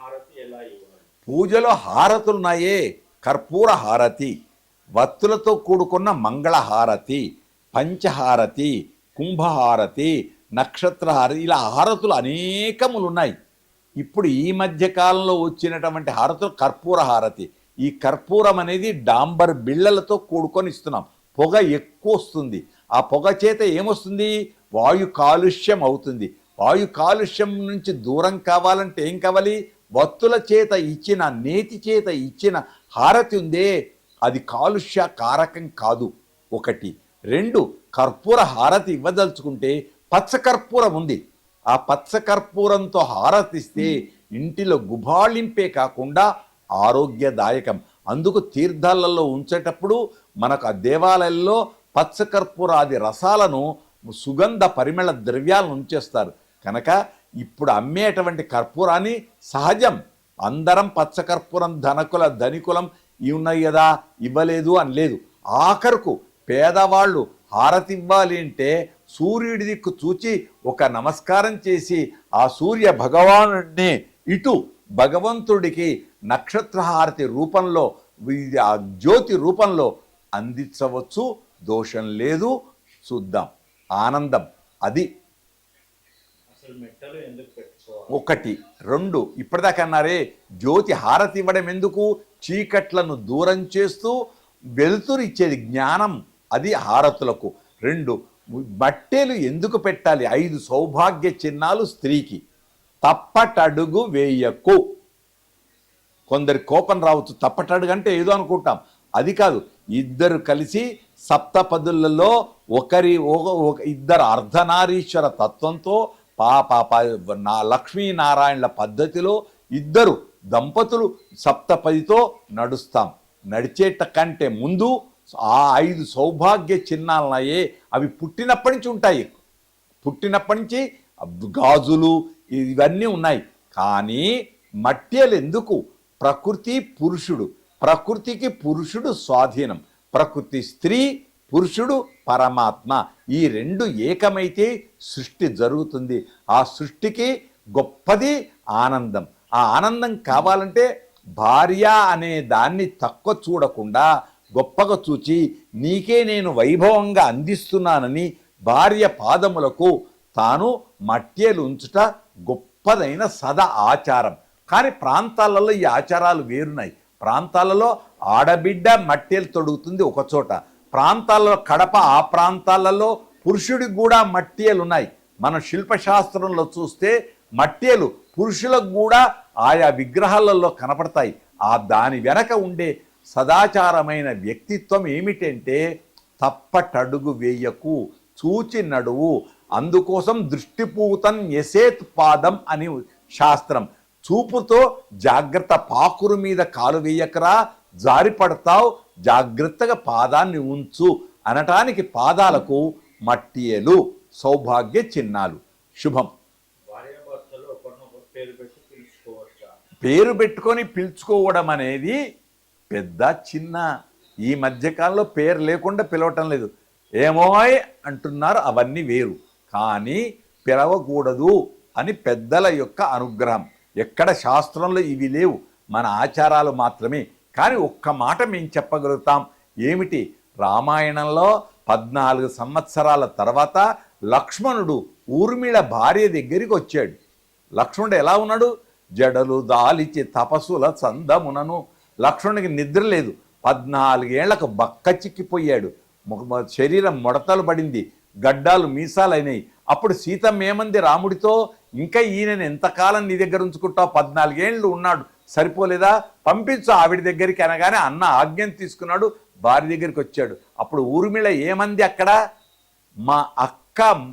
హారతి పూజలో హారతులున్నాయే. కర్పూర హారతి వత్తులతో కూడుకున్న మంగళ హారతి పంచహారతి కుంభహారతి నక్షత్రహారతి ఇలా హారతులు అనేకములు ఉన్నాయి ఇప్పుడు ఈ మధ్య కాలంలో వచ్చినటువంటి హారతులు కర్పూర హారతి. ఈ కర్పూరం అనేది డాంబర్ బిళ్ళలతో కూడుకొని ఇస్తున్నాం. పొగ ఎక్కువ వస్తుంది. ఆ పొగ చేత ఏమొస్తుంది? వాయు కాలుష్యం అవుతుంది. వాయు కాలుష్యం నుంచి దూరం కావాలంటే ఏం కావాలి? వత్తుల చేత ఇచ్చిన నేతి చేత ఇచ్చిన హారతి ఉందే అది కాలుష్య కారకం కాదు. ఒకటి. రెండు. కర్పూర హారతి ఇవ్వదలుచుకుంటే పచ్చ కర్పూరం ఉంది. ఆ పచ్చ కర్పూరంతో హారతిస్తే ఇంటిలో గుబాళింపే కాకుండా ఆరోగ్యదాయకం. అందుకు తీర్థాలలో ఉంచేటప్పుడు మనకు ఆ దేవాలయాల్లో పచ్చకర్పూరాది రసాలను సుగంధ పరిమళ ద్రవ్యాలను ఉంచేస్తారు. కనుక ఇప్పుడు అమ్మేటువంటి కర్పూరాన్ని సహజం. అందరం పచ్చ కర్పూరం ధనకుల ధనికులం ఇవి ఉన్నాయి కదా ఇవ్వలేదు అని లేదు ఆఖరుకు పేదవాళ్ళు హారతి ఇవ్వాలి అంటే సూర్యుడి దిక్కు చూచి ఒక నమస్కారం చేసి ఆ సూర్య భగవానుడిని ఇటు భగవంతుడికి నక్షత్ర హారతి రూపంలో ఆ జ్యోతి రూపంలో అందించవచ్చు. దోషం లేదు. చూద్దాం ఆనందం. అది అసలు మెట్టలు ఎందుకు పెట్టుకోవాలి ఒకటి. రెండు ఇప్పటిదాకా అన్నారే జ్యోతి హారతి ఇవ్వడం ఎందుకు? చీకట్లను దూరం చేస్తూ వెలుతురు ఇచ్చేది జ్ఞానం అది హారతులకు. రెండు బట్టెలు ఎందుకు పెట్టాలి? ఐదు సౌభాగ్య చిహ్నాలు స్త్రీకి. తప్పటడుగు వేయకు. కొందరి కోపం రావచ్చు. తప్పటడుగు అంటే ఏదో అనుకుంటాం. అది కాదు ఇద్దరు కలిసి సప్తపదులలో ఒకరి ఒక ఒక- ఇద్దరు అర్ధనారీశ్వర తత్వంతో పా పా నా లక్ష్మీనారాయణల పద్ధతిలో ఇద్దరు దంపతులు సప్తపదితో నడుస్తాం. నడిచేట కంటే ముందు ఆ ఐదు సౌభాగ్య చిహ్నాలనయే అవి పుట్టినప్పటి నుంచి ఉంటాయి. పుట్టినప్పటి నుంచి గాజులు ఇవన్నీ ఉన్నాయి. కానీ మట్టిలు ఎందుకు? ప్రకృతి పురుషుడు. ప్రకృతికి పురుషుడు స్వాధీనం. ప్రకృతి స్త్రీ పురుషుడు పరమాత్మ. ఈ రెండు ఏకమైతే సృష్టి జరుగుతుంది. ఆ సృష్టికి గొప్పది ఆనందం. ఆ ఆనందం కావాలంటే భార్య అనే దాన్ని తక్కువ చూడకుండా గొప్పగా చూచి నీకే నేను వైభవంగా అందిస్తున్నానని భార్య పాదములకు తాను మట్యేలు ఉంచుట గొప్పదైన సద ఆచారం. కానీ ప్రాంతాలలో ఈ ఆచారాలు వేరున్నాయి. ప్రాంతాలలో ఆడబిడ్డ మట్టేలు తొడుగుతుంది ఒకచోట ప్రాంతాలలో కడప ఆ ప్రాంతాలలో పురుషుడికి కూడా మట్టియలు ఉన్నాయి మన శిల్పశాస్త్రంలో చూస్తే మట్టియలు పురుషులకు కూడా ఆయా విగ్రహాలలో కనపడతాయి. ఆ దాని వెనక ఉండే సదాచారమైన వ్యక్తిత్వం ఏమిటంటే తప్పటడుగు వేయకు చూచి నడువు అందుకోసం దృష్టిపూతం ఎసేత్ పాదం అని శాస్త్రం. చూపుతో జాగ్రత్త పాకురు మీద కాలు వేయకరా జారిపడతావు జాగ్రత్తగా పాదాన్ని ఉంచు అనటానికి పాదాలకు మట్టియలు సౌభాగ్య చిహ్నాలు. శుభం. పేరు పేరు పెట్టుకొని పిలుచుకోవడం అనేది పెద్ద చిన్న. ఈ మధ్యకాలంలో పేరు లేకుండా పిలవటం లేదు. ఏమోయ్ అంటున్నారు అవన్నీ వేరు. కానీ పిలవకూడదు అని పెద్దల యొక్క అనుగ్రహం. ఎక్కడ శాస్త్రంలో ఇవి లేవు. మన ఆచారాలు మాత్రమే. కానీ ఒక్క మాట మేము చెప్పగలుగుతాం. ఏమిటి? రామాయణంలో పద్నాలుగు సంవత్సరాల తర్వాత లక్ష్మణుడు ఊర్మిళ భార్య దగ్గరికి వచ్చాడు. లక్ష్మణుడు ఎలా ఉన్నాడు? జడలు దాలిచి తపస్సుల చందమునను. లక్ష్మణుడికి నిద్ర లేదు. పద్నాలుగేళ్ళకు బక్క చిక్కిపోయాడు. శరీరం ముడతలు పడింది. గడ్డాలు మీసాలైనాయి. అప్పుడు సీతమ్మ ఏమంది రాముడితో? ఇంకా ఈయనని ఎంతకాలం నీ దగ్గర ఉంచుకుంటావు? పద్నాలుగేళ్ళు ఉన్నాడు. సరిపోలేదా? పంపించు ఆవిడ దగ్గరికి అనగానే అన్న ఆజ్ఞను తీసుకున్నాడు భార్య దగ్గరికి వచ్చాడు. అప్పుడు ఊర్మిళ ఏమంది అక్కడ? మా అక్క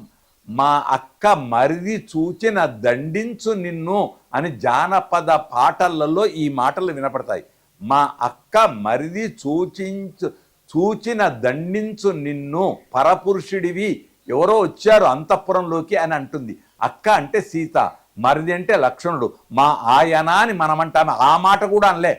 మా అక్క మరిది చూచిన దండించు నిన్ను అని జానపద పాటలలో ఈ మాటలు వినపడతాయి. మా అక్క మరిది సూచించు చూచిన దండించు నిన్ను పరపురుషుడివి. ఎవరో వచ్చారు అంతఃపురంలోకి అని అంటుంది. అక్క అంటే సీత. మరిది అంటే లక్షణుడు. మా ఆయన అని మనమంటాము. ఆ మాట కూడా అనలే.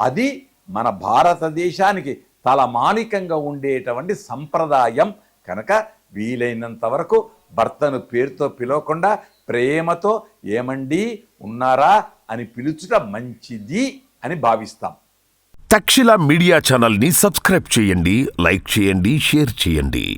అది మన భారతదేశానికి తలమానికంగా ఉండేటువంటి సంప్రదాయం. కనుక వీలైనంత వరకు భర్తను పేరుతో పిలవకుండా ప్రేమతో ఏమండి ఉన్నారా అని పిలుచుట మంచిది అని భావిస్తాం. తక్షిల మీడియా ఛానల్ని సబ్స్క్రైబ్ చేయండి లైక్ చేయండి షేర్ చేయండి.